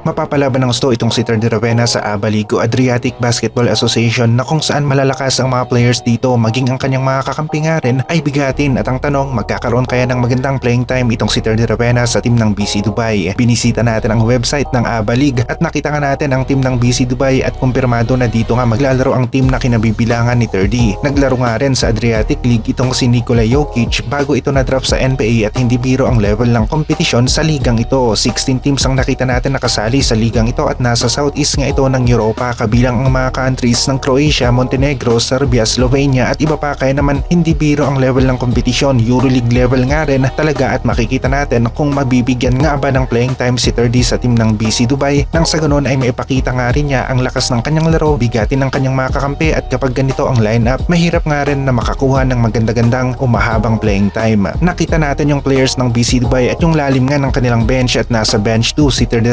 Mapapalaban ng gusto itong si Terdi Ravenna sa ABA League o Adriatic Basketball Association na kung saan malalakas ang mga players dito maging ang kanyang mga kakampi nga rin ay bigatin at ang tanong magkakaroon kaya ng magandang playing time itong si Terdi Ravenna sa team ng BC Dubai. Binisita natin ang website ng ABA League at nakita nga natin ang team ng BC Dubai at kumpirmado na dito nga maglalaro ang team na kinabibilangan ni Terdi. Naglaro nga rin sa Adriatic League itong si Nikola Jokic bago ito na-drop sa NBA at hindi biro ang level ng kompetisyon sa ligang ito. 16 teams ang nakita natin nakasali sa ligang ito at nasa southeast nga ito ng Europa kabilang ang mga countries ng Croatia, Montenegro, Serbia, Slovenia at iba pa kaya naman hindi biro ang level ng kompetisyon. Euroleague level nga rin talaga at makikita natin kung mabibigyan nga ba ng playing time si Terdi sa team ng BC Dubai nang sa ganun ay maipakita nga rin niya ang lakas ng kanyang laro, bigatin ng kanyang mga kakampi at kapag ganito ang lineup, mahirap nga rin na makakuha ng maganda-gandang o mahabang playing time. Nakita natin yung players ng BC Dubai at yung lalim nga ng kanilang bench at nasa bench 2 si Terdi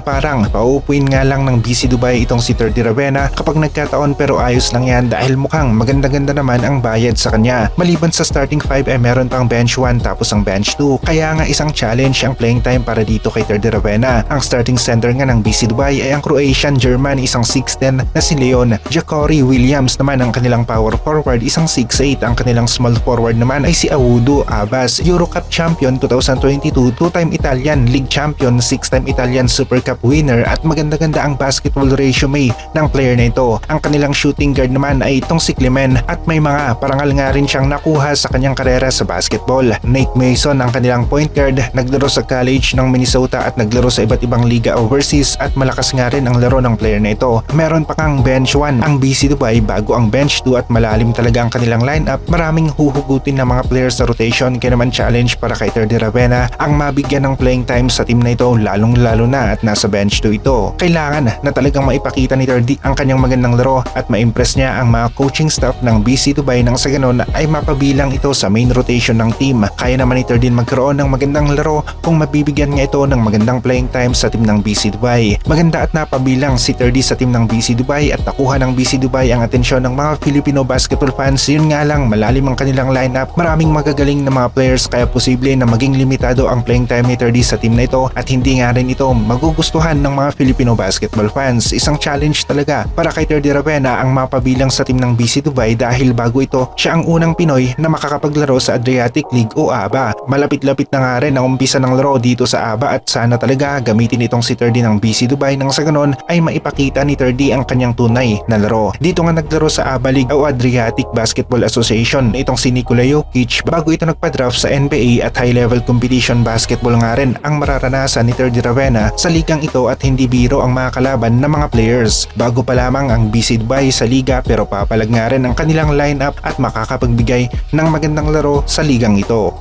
Parang paupuin nga lang ng BC Dubai itong si Terdi Ravenna kapag nagkataon pero ayos lang yan dahil mukhang maganda-ganda naman ang bayad sa kanya. Maliban sa starting 5 ay meron pang bench 1 tapos ang bench 2 kaya nga isang challenge ang playing time para dito kay Terdi Ravenna. Ang starting center nga ng BC Dubai ay ang Croatian German isang 6'10 na si Leon. Jacori Williams naman ang kanilang power forward isang 6'8 ang kanilang small forward naman ay si Audo Abbas Euro Cup champion 2022 two-time Italian League champion 6-time Italian Super Cup winner at maganda-ganda ang basketball resume ng player na ito. Ang kanilang shooting guard naman ay itong si Clemen at may mga parangal nga rin siyang nakuha sa kanyang karera sa basketball. Nate Mason ang kanilang point guard, naglaro sa college ng Minnesota at naglaro sa iba't ibang liga overseas at malakas nga rin ang laro ng player na ito. Meron pa kang bench 1 ang BC Dubai bago ang bench 2 at malalim talaga ang kanilang lineup. Maraming huhugutin ng mga players sa rotation kaya naman challenge para kay Terdi Ravenna ang mabigyan ng playing time sa team na ito lalong lalo na at nasa bench 2 ito. Kailangan na talagang maipakita ni Terdi ang kanyang magandang laro at ma-impress niya ang mga coaching staff ng BC Dubai nang sa ganun ay mapabilang ito sa main rotation ng team. Kaya naman ni Terdi magkaroon ng magandang laro kung mabibigyan niya ito ng magandang playing time sa team ng BC Dubai. Maganda at napabilang si Terdi sa team ng BC Dubai at nakuha ng BC Dubai ang atensyon ng mga Filipino basketball fans. Yun nga lang malalim ang kanilang lineup. Maraming magagaling na mga players kaya posible na maging limitado ang playing time ni Terdi sa team na ito at hindi nga rin ito magugustuhan ng mga Filipino basketball fans. Isang challenge talaga para kay Terdi Ravenna ang mapabilang sa team ng BC Dubai dahil bago ito siya ang unang Pinoy na makakapaglaro sa Adriatic League o ABA. Malapit-lapit na nga rin ang umpisa ng laro dito sa ABA at sana talaga gamitin itong si Terdi ng BC Dubai nang sa ganon ay maipakita ni Terdi ang kanyang tunay na laro. Dito nga naglaro sa ABA League o Adriatic Basketball Association itong si Nikola Jokic bago ito nagpa-draft sa NBA at high-level competition basketball nga rin ang mararanasan ni Terdi Ravenna sa ligang ito at hindi biro ang mga kalaban ng mga players. Bago pa lamang ang BC Dubai sa liga pero papalag nga rin ang kanilang lineup at makakapagbigay ng magandang laro sa ligang ito.